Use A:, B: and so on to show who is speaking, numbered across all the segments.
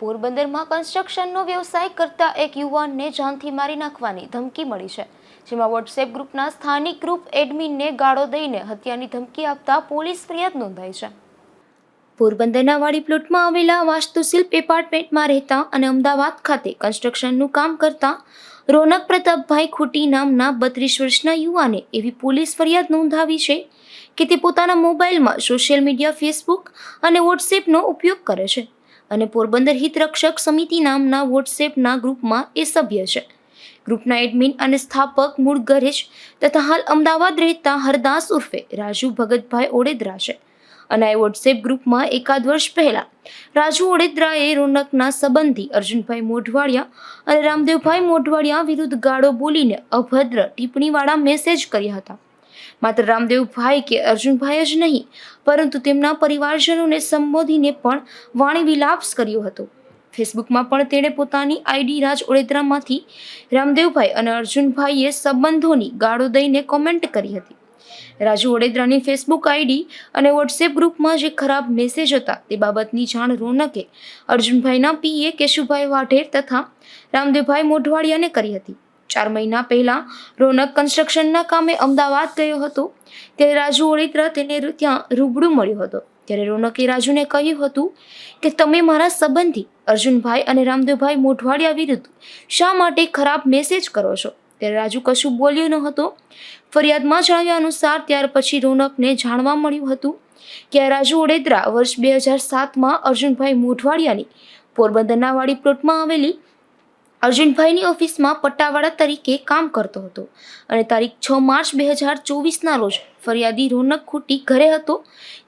A: પોરબંદરમાં કન્સ્ટ્રક્શનનો વ્યવસાય કરતા એક યુવાનને જાનથી મારી નાખવાની ધમકી મળી છે. જેમાં વોટ્સએપ ગ્રુપના સ્થાનિક ગ્રુપ એડમિનને ગાળો દઈને હત્યાની ધમકી આપતા પોલીસ ફરિયાદ નોંધાઈ છે. પોરબંદરના વાડી પ્લોટમાં આવેલા વાસ્તુશિલ્પ એપાર્ટમેન્ટમાં રહેતા અને અમદાવાદ ખાતે કન્સ્ટ્રક્શનનું કામ કરતા રોનક પ્રતાપભાઈ ખોટી નામના બત્રીસ વર્ષના યુવાને એવી પોલીસ ફરિયાદ નોંધાવી છે કે તે પોતાના મોબાઈલમાં સોશિયલ મીડિયા ફેસબુક અને વોટ્સએપનો ઉપયોગ કરે છે. અને પોરબંદર હિતરક્ષક સમિતિ નામના વોટ્સએપના ગ્રુપમાં એ સભ્ય છે. ગ્રુપના એડમિન અને સ્થાપક મૂળ ગરેજ તથા હાલ અમદાવાદ રહેતા હરદાસ ઉર્ફે રાજુ ભગતભાઈ ઓડેદરા છે. અને આ વોટ્સએપ ગ્રુપમાં એકાદ વર્ષ પહેલા રાજુ ઓડેદરાએ રોનકના સંબંધી અર્જુનભાઈ મોઢવાડિયા અને રામદેવભાઈ મોઢવાડિયા વિરુદ્ધ ગાળો બોલીને અભદ્ર ટિપ્પણીવાળા મેસેજ કર્યા હતા. માત્ર રામદેવભાઈ કે અર્જુનભાઈ જ નહીં, પરંતુ તેમના પરિવારજનોને સંબોધીને પણ વાણી વિલાપ કર્યો હતો. ફેસબુકમાં પણ તેણે પોતાની આઈડી રાજ ઓડેદરામાંથી રામદેવભાઈ અને અર્જુનભાઈએ સંબંધોની ગાળો દઈને કોમેન્ટ કરી હતી. રાજુ ઓડેદરાની ફેસબુક આઈડી અને વોટ્સએપ ગ્રુપમાં જે ખરાબ મેસેજ હતા તે બાબતની જાણ રોનકે અર્જુનભાઈના પીએ કેશુભાઈ વાઢેર તથા રામદેવભાઈ મોઢવાડિયાને કરી હતી. ચાર મહિના પહેલા રોનક કન્સ્ટ્રક્શનના કામે અમદાવાદ ગયો હતો. ત્યારે રાજુ ઓળેત્રા તેને ત્યાં રૂબરૂ મળ્યો હતો. ત્યારે રોનકે રાજુને કહ્યું હતું કે, તમે મારા સંબંધી, અર્જુનભાઈ અને રામદેવભાઈ મોઢવાડિયા વિરુદ્ધ શા માટે ખરાબ મેસેજ કરો છો? ત્યારે રાજુ કશું બોલ્યો ન હતો. ફરિયાદમાં જણાવ્યા અનુસાર ત્યાર પછી રોનકને જાણવા મળ્યું હતું કે રાજુ ઓડેદરા વર્ષ બે હજાર સાતમાં અર્જુનભાઈ મોઢવાડિયાની પોરબંદરના વાડી પ્લોટમાં આવેલી અર્જુનભાઈની ઓફિસમાં પટ્ટાવાળા તરીકે કામ કરતો હતો અને તારીખ છ માર્ચ બે હજાર ચોવીસના રોજ ફરિયાદી રોનક ખૂટી ઘરે હતો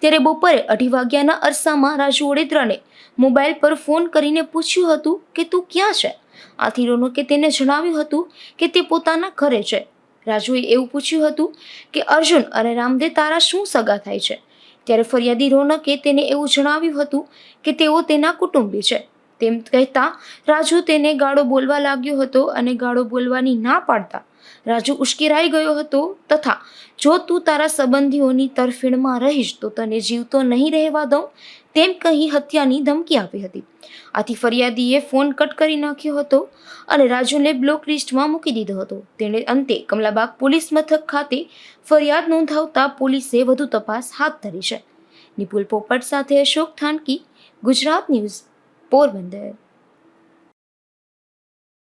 A: ત્યારે બપોરે અઢી વાગ્યાના અરસામાં રાજુ ઓડેદરાને મોબાઈલ પર ફોન કરીને પૂછ્યું હતું કે તું ક્યાં છે? આથી રોનકે તેને જણાવ્યું હતું કે તે પોતાના ઘરે છે. રાજુએ એવું પૂછ્યું હતું કે અર્જુન અને રામદેવ તારા શું સગા થાય છે? ત્યારે ફરિયાદી રોનકે તેને એવું જણાવ્યું હતું કે તેઓ તેના કુટુંબી છે. તેમ કહેતા રાજુ તેને ગાળો બોલવા લાગ્યો હતો અને ગાળો બોલવાની ના પાડતા રાજુ ઉશ્કેરાઈ ગયો હતો તથા, જો તું તારા સંબંધીઓની તરફેણમાં રહીશ, તો તને જીવતો નહીં રહેવા દઉં, તેમ કહી હત્યાની ધમકી આપી હતી. આથી ફરિયાદીએ ફોન કટ કરી નાખ્યો હતો અને રાજુને બ્લોક લિસ્ટમાં મૂકી દીધો હતો. તેણે અંતે કમલાબાગ પોલીસ મથક ખાતે ફરિયાદ નોંધાવતા પોલીસે વધુ તપાસ હાથ ધરી છે. નિપુલ પોપટ સાથે અશોક થાનકી, ગુજરાત ન્યૂઝ. પોરબંદર